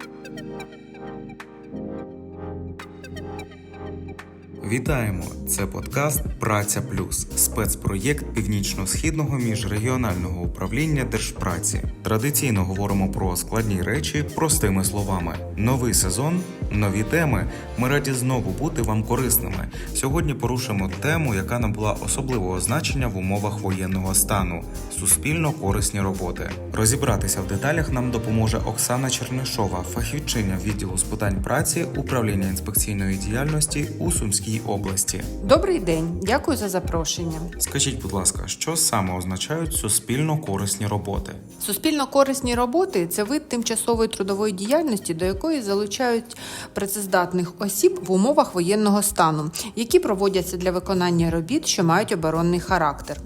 Thank you. Вітаємо! Це подкаст Праця Плюс, спецпроєкт північно-східного міжрегіонального управління Держпраці. Традиційно говоримо про складні речі простими словами. Новий сезон, нові теми. Ми раді знову бути вам корисними. Сьогодні порушимо тему, яка набула особливого значення в умовах воєнного стану суспільно корисні роботи. Розібратися в деталях нам допоможе Оксана Чернишова, фахівчиня відділу з питань праці управління інспекційної діяльності у Сумській області. Добрий день, дякую за запрошення. Скажіть, будь ласка, що саме означають суспільно корисні роботи? Суспільно корисні роботи це вид тимчасової трудової діяльності, до якої залучають працездатних осіб в умовах воєнного стану, які проводяться для виконання робіт, що мають оборонний характер.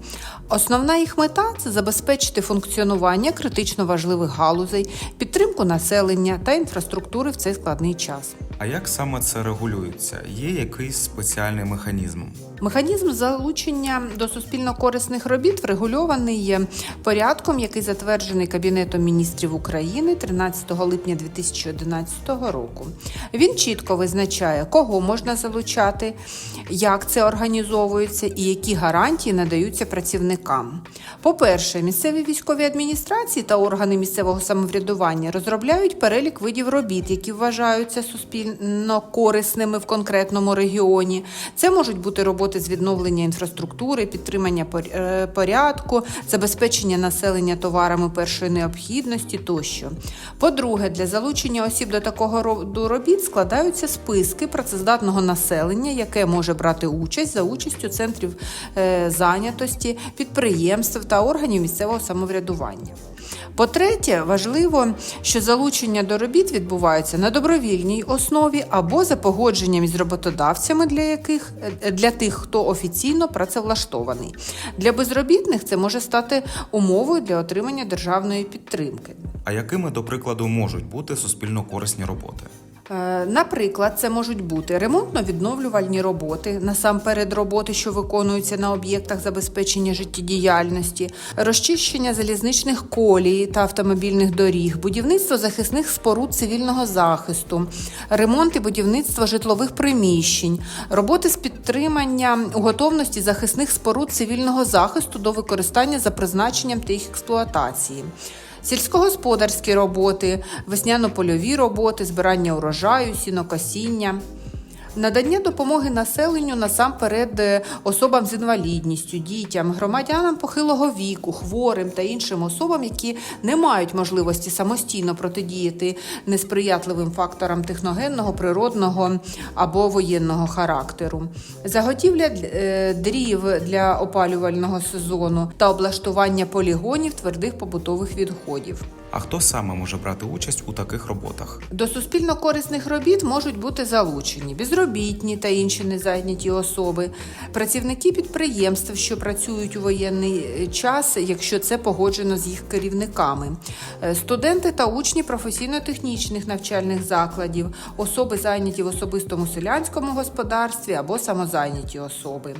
Основна їх мета це забезпечити функціонування критично важливих галузей, підтримку населення та інфраструктури в цей складний час. А як саме це регулюється? Є якийсь спеціальний механізм? Механізм залучення до суспільно корисних робіт врегульований порядком, який затверджений Кабінетом міністрів України 13 липня 2011 року. Він чітко визначає, кого можна залучати, як це організовується і які гарантії надаються працівникам. По-перше, місцеві військові адміністрації та органи місцевого самоврядування розробляють перелік видів робіт, які вважаються суспільно корисними в конкретному регіоні. Це можуть бути роботи з відновлення інфраструктури, підтримання е, порядку, забезпечення населення товарами першої необхідності тощо. По-друге, для залучення осіб до такого роду робіт складаються списки працездатного населення, яке може брати участь за участю центрів е, зайнятості, підприємств та органів місцевого самоврядування. По-третє, важливо, що залучення до робіт відбувається на добровільній основі або за погодженням із роботодавцями, для яких е, для тих, хто офіційно працевлаштований. Для безробітних це може стати умовою для отримання державної підтримки. А якими, до прикладу, можуть бути суспільно корисні роботи? Е, Наприклад, це можуть бути ремонтно-відновлювальні роботи, насамперед роботи, що виконуються на об'єктах забезпечення життєдіяльності, розчищення залізничних колій та автомобільних доріг, будівництво захисних споруд цивільного захисту, ремонт і будівництво житлових приміщень, роботи з підтримання готовності захисних споруд цивільного захисту до використання за призначенням та їх експлуатації. Сільськогосподарські роботи, весняно-польові роботи, збирання урожаю, сінокосіння. Надання допомоги населенню насамперед е, особам з інвалідністю, дітям, громадянам похилого віку, хворим та іншим особам, які не мають можливості самостійно протидіяти несприятливим факторам техногенного, природного або воєнного характеру. Заготівля е, дрів для опалювального сезону та облаштування полігонів твердих побутових відходів. А хто саме може брати участь у таких роботах? До суспільно корисних робіт можуть бути залучені безробітні та інші незайняті особи, працівники підприємств, що працюють у воєнний е, час, якщо це погоджено з їх керівниками, е, студенти та учні професійно-технічних навчальних закладів, особи зайняті в особистому селянському господарстві або самозайняті особи.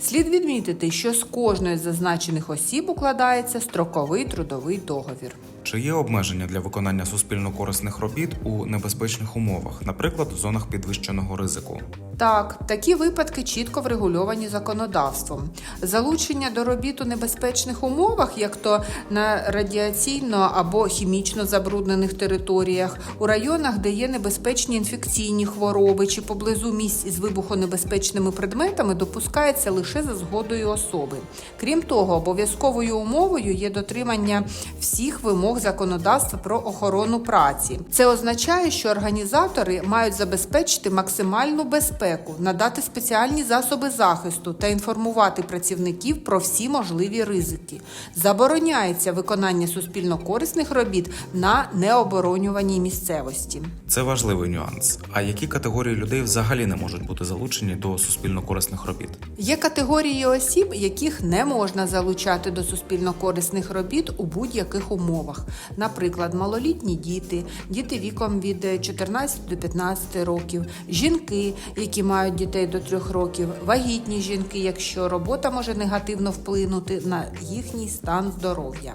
Слід відмітити, що з кожної з зазначених осіб укладається строковий трудовий договір. Чи є обмеження для виконання суспільно корисних робіт у небезпечних умовах, наприклад, в зонах підвищеного ризику? Так, такі випадки чітко врегульовані законодавством. Залучення до робіт у небезпечних умовах, як то на радіаційно або хімічно забруднених територіях, у районах, де є небезпечні інфекційні хвороби чи поблизу місць із вибухонебезпечними предметами, допускається лише за згодою особи. Крім того, обов'язковою умовою є дотримання всіх вимог законодавства про охорону праці. Це означає, що організатори мають забезпечити максимальну безпеку, надати спеціальні засоби захисту та інформувати працівників про всі можливі ризики. Забороняється виконання суспільно корисних робіт на необоронюваній місцевості. Це важливий нюанс. А які категорії людей взагалі не можуть бути залучені до суспільно корисних робіт? Є категорії осіб, яких не можна залучати до суспільно корисних робіт у будь-яких умовах. Наприклад, малолітні діти, діти віком від 14 до 15 років, жінки, які мають дітей до 3 років, вагітні жінки, якщо робота може негативно вплинути на їхній стан здоров'я.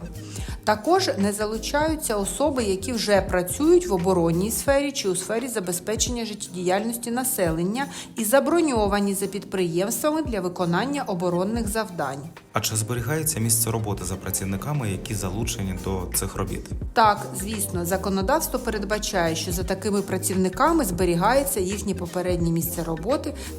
Також не залучаються особи, які вже працюють в оборонній сфері чи у сфері забезпечення життєдіяльності населення і заброньовані за підприємствами для виконання оборонних завдань. А чи зберігається місце роботи за працівниками, які залучені до цих робіт? Так, звісно, законодавство передбачає, що за такими працівниками зберігається їхнє попереднє місце роботи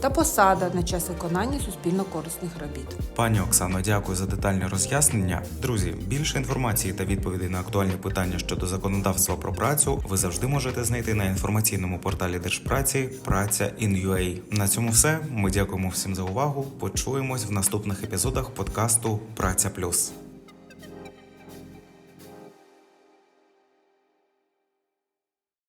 та посада на час виконання суспільно корисних робіт. Пані Оксано, дякую за детальне роз'яснення. Друзі, більше інформації та відповідей на актуальні питання щодо законодавства про працю ви завжди можете знайти на інформаційному порталі Держпраці Праця in.ua. На цьому все. Ми дякуємо всім за увагу. Почуємось в наступних епізодах подкасту Праця Плюс.